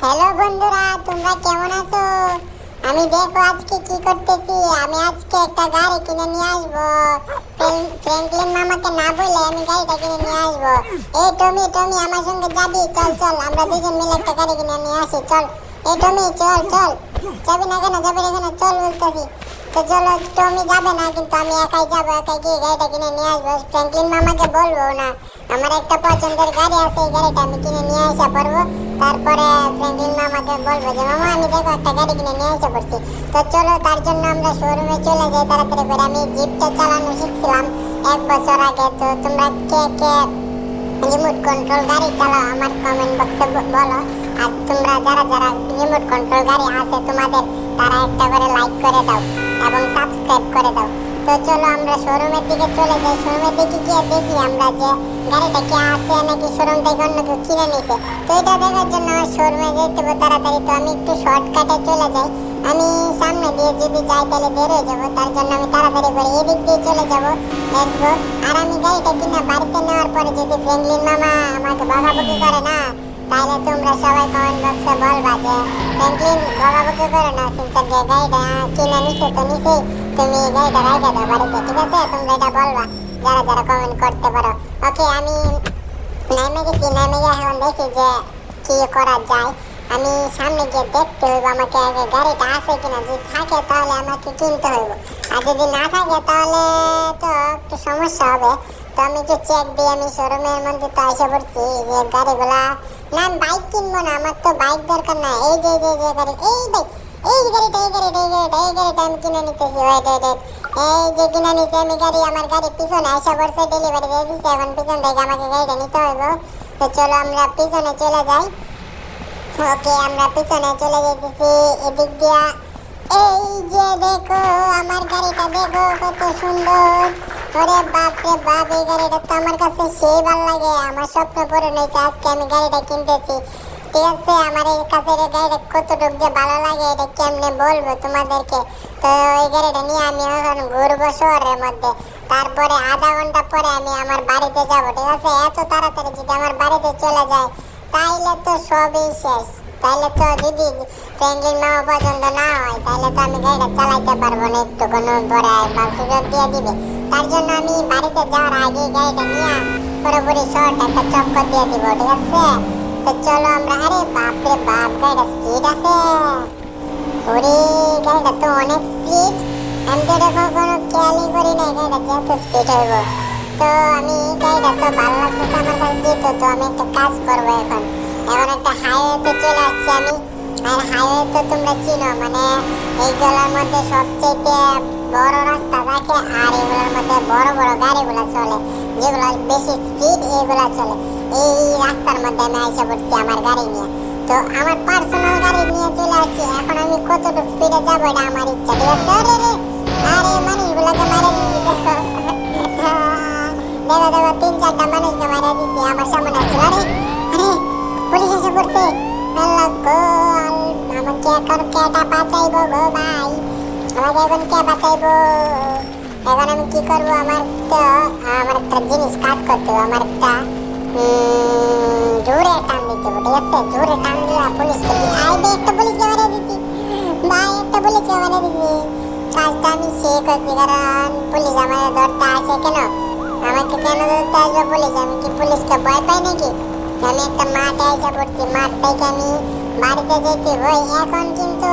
Hello বন্ধুরা, তোমরা কেমন আছো? আমি দেখো আজকে কি করতেছি। আমি আজকে একটা গাড়ি কিনে নিয়ে আসব। ফ্রেং- ফ্র্যাঙ্কলিন মামাকে না বলে আমি গাড়িটা কিনে নিয়ে আসব। এই টমি টমি, আমার সঙ্গে যাবি? চল চল, আমরা দুজন মিলে একটা গাড়ি কিনে নিয়ে আসি, চল। এই টমি, চল চল। যাবি না কেন? যাবি না কেন? চল বলতেছি। তো চলো, টমি যাবে না, কিন্তু আমি একাই যাব, একাই গিয়ে গাড়িটা কিনে নিয়ে আসব। ফ্র্যাঙ্কলিন মামাকে বলব না। আমার একটা পছন্দের গাড়ি আছে, এই গাড়িটা আমি কিনে নিয়ে আসা পারব তারপরে ফ্র্যাঙ্কলিন মামাকে বলব যে, মামা, আমি দেখো একটা গাড়ি কিনে নিয়ে এসে পড়ছি। তো চলো তার জন্য আমরা শোরুমে চলে যাই তাড়াতাড়ি করে। আমি জিপটা চালানো শিখছিলাম এক বছর আগে। তো তোমরা কে কে রিমোট কন্ট্রোল গাড়ি চালাও আমার কমেন্ট বক্সে বলো। আর তোমরা যারা যারা রিমোট কন্ট্রোল গাড়ি আছে তোমাদের তারা একটা করে লাইক করে দাও এবং সাবস্ক্রাইব করে দাও। তো চলো আমরা শোরুমের দিকে চলে যাই। শোরুমের দিকে গিয়ে দেখি আমরা যে গাড়িটা কি আছে নাকি শোরুম থেকে অন্য কেউ কিনে নিছে। তো এটা দেখার জন্য আমার শোরুমে যেতে হবে তাড়াতাড়ি। তো আমি একটু শর্টকাটে চলে যাই। আমি সামনে দিয়ে যদি যাই তাহলে বের হয়ে যাব। তার জন্য আমি তাড়াতাড়ি করে এদিক দিয়ে চলে যাব। গো আর আমি গাড়িটা কিনা বাড়িতে নেওয়ার পরে যদি ফ্রেন্ডলিন মামা আমাকে বকাবকি করে না, তাহলে তোমরা সবাই কমেন্ট বক্সে বলবা যে ফ্রেন্ডলিন বকাবকি করে না সিনচার যে গাড়িটা কিনে নিছে তো নিছে তুমি গাড়িটা রাইখে দাও বাড়িতে, ঠিক আছে? তোমরা এটা বলবা, যারা যারা কমেন্ট করতে পারো। ওকে আমি নেমে গেছি নেমে গিয়ে এখন দেখি যে কি করা যায়। আমি সামনে গিয়ে দেখতে হইব আমাকে আগে গাড়িটা আছে কিনা, যদি থাকে তাহলে আমাকে কিনতে হইব। আর যদি না থাকে তাহলে তো একটু সমস্যা হবে। তো আমি একটু চেক দিই, আমি শোরুমের মধ্যে তো এসে পড়ছি যে গাড়িগুলা, না বাইক কিনবো না, আমার তো বাইক দরকার না এই যে যে গাড়ি, এই বাইক এই গাড়িটা আমি কিনে নিতেছি ওয়েট আমি গাড়ি, আমার গাড়িটা চলো যাই। দেখো, আমার গাড়িটা দেখো, কত সুন্দর। ওরে বাপ রে বাপ, এই গাড়িটা তো আমার কাছে সেই ভালো লাগে। আমার স্বপ্ন পূরণ হয়েছে, আজকে আমি গাড়িটা কিনতেছি। আছে, আমার এই কাছে এই গাড়িটা কতটুকু যে ভালো লাগে, এটা কেমনে বলব তোমাদেরকে? তো এই গাড়িটা নিয়ে আমি এখন ঘুরবো শহরের মধ্যে। তারপরে আধা ঘণ্টা পরে আমি আমার বাড়িতে যাব, ঠিক আছে? এত তাড়াতাড়ি যদি আমার বাড়িতে চলে যায়, তাইলে তো সবই শেষ। তাইলে তো যদি ফ্রেন্ডলিন মামা পছন্দ না হয় তাহলে তো আমি গাড়িটা চালাইতে পারব না একটু কোনো পরে সুযোগ দিয়ে দিবে। তার জন্য আমি বাড়িতে যাওয়ার আগে গাড়িটা নিয়ে পুরোপুরি শর্ট একটা চক্কর দিয়ে দিব, ঠিক আছে? তো চলো আমরা, আরে বাপরে বাপ গাড়িটা স্পিড আছে। ওরে, গাড়িটা তো অনেক স্পিড আমি তো এটা কখনো খেয়ালই করি না গাড়িটা যেহেতু স্পিড হইব। তো আমি, গাড়িটা তো ভালো লাগতেছে আমার কাছে যেহেতু, তো আমি একটা কাজ করব এখন। এখন একটা হাইওয়েতে চলে আসছি আমি। আর হাইওয়ে তো তোমরা চিনো মানে এইগুলোর মধ্যে সবচেয়ে বড় রাস্তা থাকে, আর এগুলোর মধ্যে বড় বড় গাড়িগুলো চলে। যেগুলো বেশি স্পিড এগুলো চলে। এই রাস্তার মধ্যে আমি এসে পড়ছি আমার গাড়ি নিয়ে। তো আমার পার্সোনাল গাড়ি নিয়ে চলে আসছি। এখন আমি কতটুকু স্পিডে যাব এটা আমার ইচ্ছা। ঠিক আছে? আরে রে! আরে মানুষগুলোকে মারে দিচ্ছি দেখো। দেখো দেখো, তিন, চারটা মানুষকে মারা দিচ্ছি আমার সামনে আসছিল আরে আরে, পুলিশ এসে পড়ছে। আল্লাহ আমাকে এখন কেটা বাঁচাইবো গো ভাই। আমাকে এখন কে বাঁচাইবো? এখন আমি কি করব? আমার তো আমার একটা জিনিস কাজ করতে আমার একটা জোরে টান দিতে হবে ঠিক আছে জোরে টান দিয়া। পুলিশকে দি- আইবে একটা পুলিশকে মেরে দিচ্ছি ভাই একটা পুলিশকে মেরে দিচ্ছি কাজটা আমি সে করছি, কারণ পুলিশ আমাকে ধরতে আসে কেন? আমাকে কেন ধরতে আসবে পুলিশ আমি কি পুলিশকে ভয় পাই নাকি? আমি একটা মাঠে এসে পড়ছি, মাঠ থেকে আমি বাড়িতে যেতে হই। এখন কিন্তু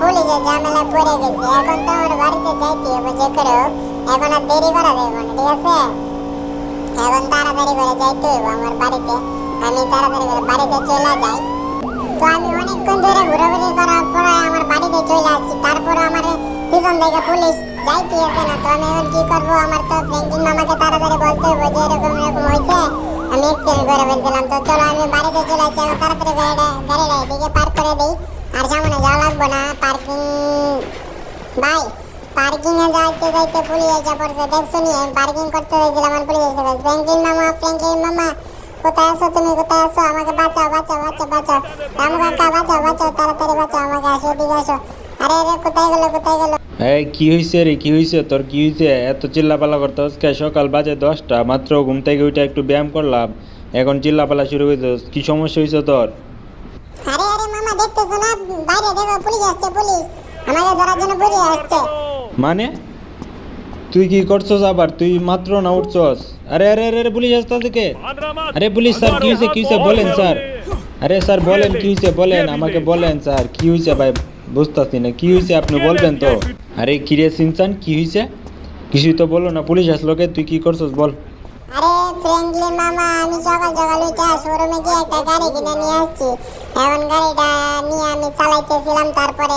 পুলিশের ঝামেলা পড়ে গেছে। এখন তো আমার বাড়িতে যাইতে হবে যে করে এখন আর দেরি করা যাবে না, ঠিক আছে? এখন তাড়াতাড়ি করে যাইতে হইব আমার বাড়িতে। আমি তাড়াতাড়ি করে বাড়িতে চলে যাই। তো আমি অনেকক্ষণ ধরে ঘোরাঘুরি করার পরে আমার বাড়িতে চলে আসছি। তারপরে আমার পিছন থেকে পুলিশ যাইতে আছে না। তো আমি এখন কি করব? আমার তো ফ্রেন্ডিন মামাকে তাড়াতাড়ি বলতে হবে যে এরকম এরকম হয়েছে আমি এক্সিডেন্ট করে ফেলছিলাম। তো চলো, আমি বাড়িতে চলে আসছি। এখন তাড়াতাড়ি গাড়িটা গাড়িটা পার্ক করে দিই। আর সামনে যাওয়া লাগবে না। পার্কিং ভাই পার্কিং এ যাইতে যাইতে পুলিশ এসে পড়ছে। দেখছ নি আমি পার্কিং করতে যাইছিলাম আর পুলিশ এসে গেছে ফ্র্যাঙ্কলিন মামা ফ্র্যাঙ্কলিন মামা কোথায় আছো তুমি? কোথায় আছো? আমাকে বাঁচাও বাঁচাও বাঁচাও বাঁচাও। রামু কাকা বাঁচাও বাঁচাও তাড়াতাড়ি বাঁচাও আমাকে। আসো এদিকে আসো। আরে আরে কোথায় গেলো কোথায় গেলো? এই কি হয়েছে রে? কি হয়েছে তোর কি হয়েছে এত চিল্লা চিল্লাপালা করতে আজকে সকাল বাজে দশটা মাত্র ঘুম থেকে উঠে একটু ব্যায়াম করলাম। এখন চিল্লা চিল্লাপালা শুরু করতে কি সমস্যা হয়েছে তোর? আরে আরে মামা দেখতেছো না? বাইরে দেখো পুলিশ আসছে পুলিশ। আমাকে ধরার জন্য পুলিশ আসছে। মানে? তুই কি করছস আবার? তুই মাত্র না উঠছস? আরে আরে আরে পুলিশ আসতে থেকে আরে পুলিশ স্যার, কি হয়েছে কি হয়েছে বলেন স্যার। আরে স্যার, বলেন, কি হয়েছে বলেন, আমাকে বলেন স্যার, কি হয়েছে ভাই, বুঝতেছি না, কি হয়েছে আপনি বলবেন তো। আরে কিরে সিনচান, কি হয়েছে কিছুই তো বলো না, পুলিশ আসলো কে, তুই কি করছস, বল। আরে তারপরে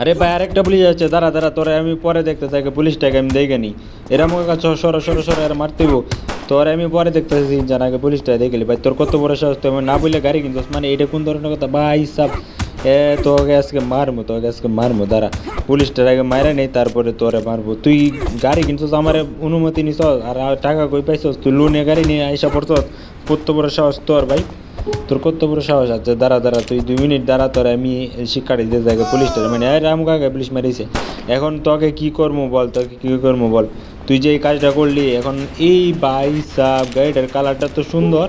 আরে ভাই আরেকটা পুলিশ আছে দাঁড়া দাঁড়া, তোরে আমি পরে দেখতে চাই পুলিশটাকে আমি দেখে নি। এরা আমার কাছে সরো সরো সরো এরা মারতেইব তোর আমি পরে দেখতে চাইছি, জানা, আগে পুলিশটা দেখলি ভাই, তোর কত বড় সাহস আমার না বললে গাড়ি কিনছিস? মানে এটা কোন ধরনের কথা? ভাই, সব। এ, তোকে আজকে মারমু, তোকে আজকে মারমু, দাঁড়া। পুলিশটার আগে মারা নেই তারপরে তোরে মারবো। তুই গাড়ি কিনছিস, আমার অনুমতি নিছ আর আর টাকা কই পাইছস? তুই লোনে গাড়ি নিয়ে আইসা পড়ছস? কত বড় সাহস তোর, ভাই? তোর কত বড় সাহস আছে দাঁড়া দাঁড়া, তুই দুই মিনিট দাঁড়া, তোর আমি শিক্ষা দিতে যাই পুলিশটা মানে এই রাম কাকা পুলিশ মারিছে। এখন তোকে কি করব বল, তোকে কি করব বল? তুই যে এই কাজটা করলি, এখন এই বাই সাব গাড়িটার কালারটা তো সুন্দর।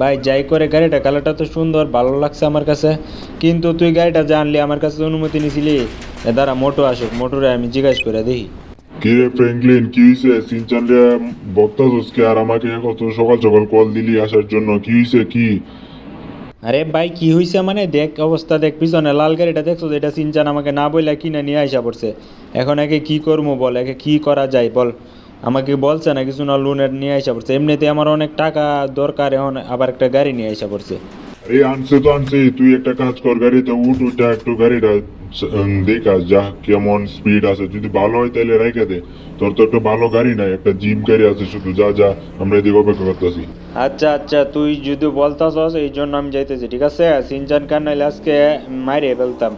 ভাই, যাই করে গাড়িটা কালারটা তো সুন্দর, ভালো লাগছে আমার কাছে। কিন্তু তুই গাড়িটা জানলি, আমার কাছে অনুমতি নিছিলি। দাঁড়া, মোটো আসুক, মোটরে আমি জিজ্ঞাসা করে দেখি। কিরে ফ্র্যাঙ্কলিন কি হয়েছে সিনচান রে বক্তাসকে আর আমাকে কত সকাল সকাল কল দিলি আসার জন্য, কি হয়েছে কি? আরে ভাই, কি হয়েছে মানে? দেখ অবস্থা, দেখ পিছনে লাল গাড়িটা দেখছ এটা সিনচান আমাকে না বইলা কিনে নিয়ে আইসা পড়ছে। এখন একে কি করব বল, একে কি করা যায় বল? আমাকে বলছে না কিছু না লোনের নিয়ে আইসা পড়ছে। এমনিতে আমার অনেক টাকা দরকার, এখন আবার একটা গাড়ি নিয়ে আইসা পড়ছে। আরে আনছি তো আনছি তুই একটা কাজ কর গাড়িতে, উঠ, উঠে, একটু গাড়িটা দেখা যা কেমন স্পিড আছে। যদি ভালো হয় তাহলে রেখে দে। তোর তো একটা ভালো গাড়ি নাই, একটা জিপ গাড়ি আছে, শুধু যা যা, আমরা এদিকে অপেক্ষা করতেছি। আচ্ছা আচ্ছা তুই যদি বলতাস এই জন্য আমি যাইতেছি, ঠিক আছে? সিনচান কান নাইলে আজকে মাইরে ফেলতাম।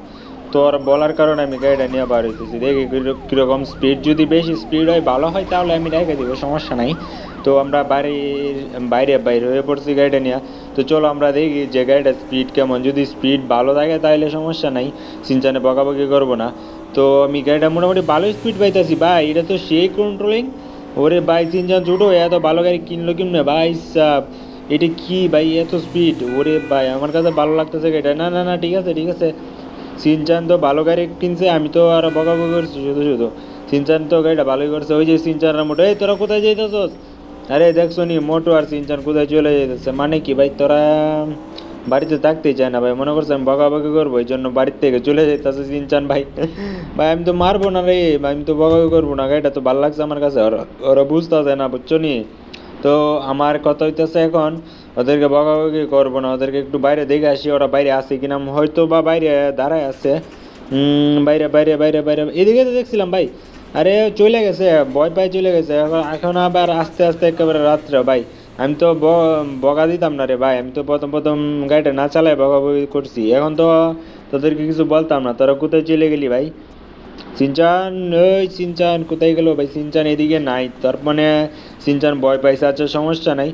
তোর বলার কারণে আমি গাড়িটা নিয়ে বার হইতেছি। দেখি কির- কীরকম স্পিড যদি বেশি স্পিড হয়, ভালো হয়, তাহলে আমি রেখে দিব, সমস্যা নাই। তো আমরা বাড়ির বাইরে বাইরে হয়ে পড়ছি গাড়িটা নিয়ে। তো চলো আমরা দেখি যে গাড়িটা স্পিড কেমন। যদি স্পিড ভালো থাকে, তাহলে সমস্যা নাই। সিনচানে বকাবকি করব না। তো আমি গাড়িটা মোটামুটি ভালো স্পিড পাইতেছি। ভাই, এটা তো সেই কন্ট্রোলিং ওরে ভাই, সিনচান ছোটো, এত ভালো গাড়ি কিনলো কিনবে ভাই সাব, এটা কি ভাই, এত স্পিড ওরে ভাই, আমার কাছে ভালো লাগতেছে গাড়িটা। না না না, ঠিক আছে ঠিক আছে। সিনচান তো ভালো গাড়ি কিনছে, আমি তো আর বকাবকি করছি শুধু শুধু। সিনচান তো গাড়িটা ভালোই করছে, ওই যে সিনচানের মোটো, এই তোরা কোথায় যাইতেছস? আরে দেখছ নি মোটো আর সিনচান কোথায় চলে যাইতেছে মানে কি ভাই, তোরা বাড়িতে থাকতেই চায় না ভাই, মনে করছে আমি বকাবকি করব, এই জন্য বাড়ির থেকে চলে যাইতেছে সিনচান ভাই। ভাই, আমি তো মারবো না রে, ভাই, আমি তো বকাবকি করব না, গাড়িটা তো ভালো লাগছে আমার কাছে, ওরা ওরা বুঝতেছে না, বুঝছ নি? তো আমার কথা হইতেছে এখন ওদেরকে বকাবকি করব না, ওদেরকে একটু বাইরে দেখে আসি ওরা বাইরে আছে কিনা, হয়তো বা বাইরে দাঁড়ায় আছে। বাইরে বাইরে বাইরে বাইরে, এদিকে তো দেখছিলাম ভাই। আরে চলে গেছে, ভয় পাই চলে গেছে। এখন আবার আস্তে আস্তে একেবারে রাত্রে ভাই। আমি তো বকা দিতাম না রে ভাই, আমি তো প্রথম প্রথম গাড়িটা না চালাই বকাবকি করছি। এখন তো তোদেরকে কিছু বলতাম না, তোরা কোথায় চলে গেলি ভাই? সিনচান ওই সিনচান, কোথায় গেল ভাই? সিনচান এদিকে নাই তার মানে সিনচান ভয় পাইছে আচ্ছা সমস্যা নাই।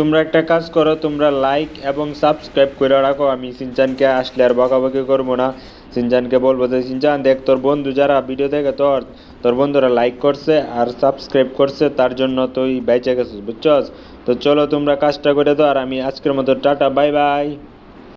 তোমরা একটা কাজ করো, তোমরা লাইক এবং সাবস্ক্রাইব করে রাখো। আমি সিনচানকে আসলে আর বকাবকি করব না। সিনচানকে বলব যে, সিনচান, দেখ, তোর বন্ধু যারা ভিডিও দেখে, তোর তোর বন্ধুরা লাইক করছে আর সাবস্ক্রাইব করছে, তার জন্য তুই বেঁচে গেছিস, বুঝছস? তো চলো তোমরা কাজটা করে দাও আর আমি আজকের মতো টাটা বাই বাই